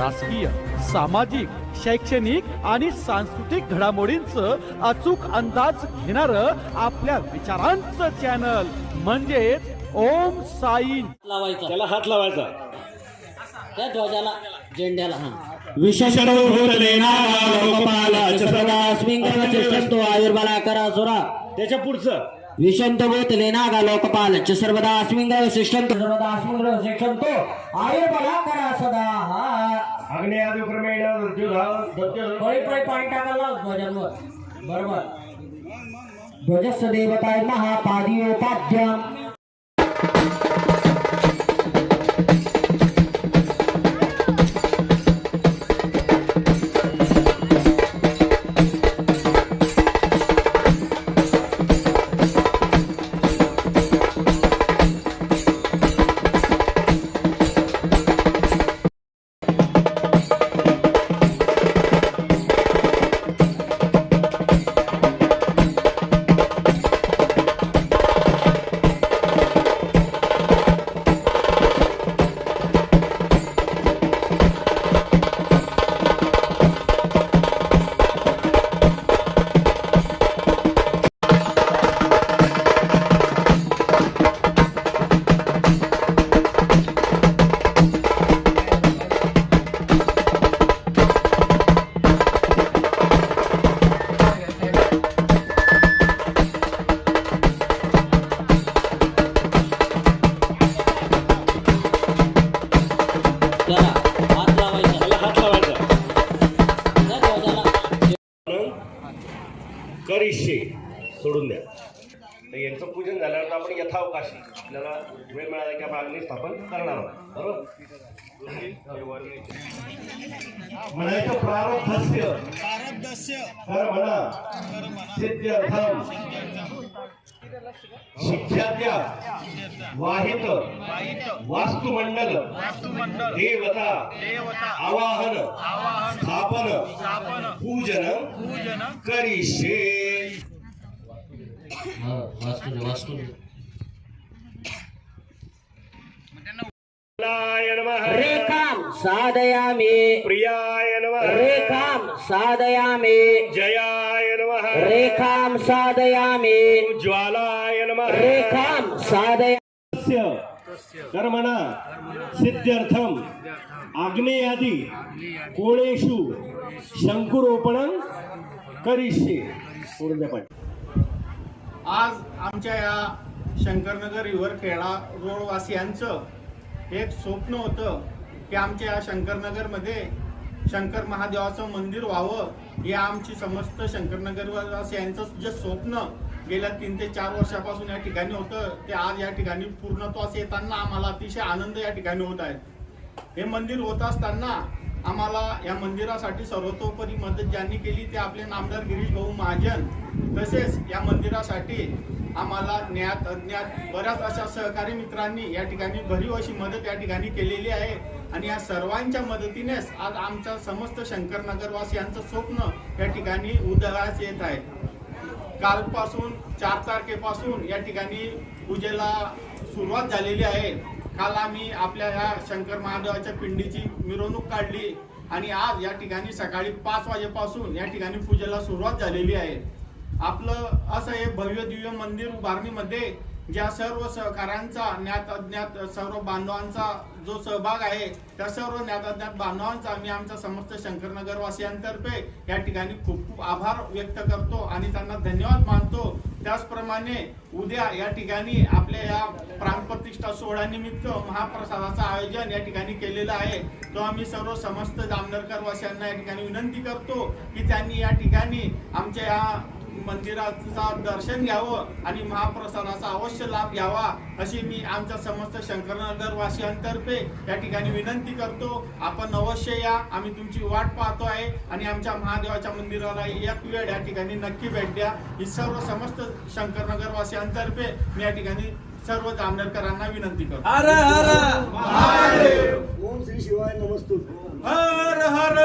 राजकीय सामाजिक शैक्षणिक आणि सांस्कृतिक घडामोडींचं अचूक अंदाज घेणार आपल्या विचारांचं चॅनल म्हणजेच ओम साई लावायचा. त्याला हात लावायचा. त्या ध्वजाला झेंड्याला हा. तो आयुर्बला करा सुरा. त्याच्या पुढचं. विषंत बोत लेनागा लोकपाल. च सर्वदा अस्मिंग शिष्टंत सर्वदा अस्मिंग शिक्षंतो आयुर्बला करा सदा. हा आग्नेयादिक्रमेण पळी पळी पाणी टाकायला लाव ध्वजांवर. बरोबर. ध्वजस्य देवताय महापादियोपाद्यम त्याला करिष्ये सोडून द्या. तर यांचं पूजन झाल्यावर आपण यथावकाशी आपल्याला वेळ मिळाला की आपण अग्नी स्थापन करणार आहोत. बरोबर? म्हणायचं प्रारब्धस्य. कर्मणा सिद्ध्यर्थम. शिक्षात्या वाहित वास्तुमंडल देवता आवाहन स्थापन पूजन करिष्ये। हा, वास्तू वास्तू साधयामि। प्रियाय नमः। रेखां साधयामि। जयाय नमः। रेखां साधयामि। ज्वालाय नमः। रेखां साधय कर्मणा सिद्ध्यर्थम। आग्नेयादी कोळेषु शंकुरोपणं करिष्ये। आज आमच्या या शंकरनगर रिव्हरखेडा रोडवासियांचं एक स्वप्न होतं. की आमच्या या शंकरनगरमध्ये शंकर महादेवाचं मंदिर व्हावं हे आमची समस्त शंकरनगरवासियांचं जे स्वप्न गेल्या तीन ते चार वर्षापासून या ठिकाणी होतं ते आज या ठिकाणी पूर्णत्वास येताना आम्हाला अतिशय आनंद या ठिकाणी होत आहे. हे मंदिर होत असताना आम्हाला या मंदिरासाठी सर्वतोपरी मदत ज्यांनी केली ते आपले नामदार गिरीश भाऊ महाजन. तसेच या मंदिरासाठी आम्हाला ज्ञात अज्ञात बऱ्याच अशा सहकारी मित्रांनी या ठिकाणी भरीव अशी मदत या ठिकाणी केलेली आहे. आणि या सर्वांच्या मदतीनेच आज आमच्या समस्त शंकर नगरवासियांचं स्वप्न या ठिकाणी उदयास येत आहे. कालपासून चार तारखेपासून या ठिकाणी पूजेला सुरुवात झालेली आहे. काल आम्ही आपल्या ह्या शंकर महादेवाच्या पिंडीची मिरवणूक काढली आणि आज या ठिकाणी सकाळी पाच वाजेपासून या ठिकाणी पूजेला सुरुवात झालेली आहे. आपलं असं हे भव्य दिव्य मंदिर उभारणीमध्ये ज्या सर्व सहकाऱ्यांचा ज्ञात अज्ञात सर्व बांधवांचा जो सहभाग आहे त्या सर्व ज्ञात अज्ञात बांधवांचा मी आमच्या समस्त शंकरनगरवासियांतर्फे या ठिकाणी खूप खूप आभार व्यक्त करतो आणि त्यांना धन्यवाद मानतो. त्याचप्रमाणे उद्या या ठिकाणी आपल्या या प्राणप्रतिष्ठा सोहळ्यानिमित्त महाप्रसादाचं आयोजन या ठिकाणी केलेलं आहे. तो आम्ही सर्व समस्त जामनरकरवासियांना या ठिकाणी विनंती करतो की त्यांनी या ठिकाणी आमच्या या मंदिराचा दर्शन घ्यावं आणि महाप्रसादाचा अवश्य लाभ घ्यावा अशी मी आमच्या समस्त शंकरनगर वासियांतर्फे या ठिकाणी विनंती करतो. आपण अवश्य या. आम्ही तुमची वाट पाहतो आहे आणि आमच्या महादेवाच्या मंदिराला एक वेळ या ठिकाणी नक्की भेट द्या. ही सर्व समस्त शंकरनगर वासियांतर्फे मी या ठिकाणी सर्व जामनेरकरांना विनंती करतो. ओम श्री शिवाय नमस्तु. हर हर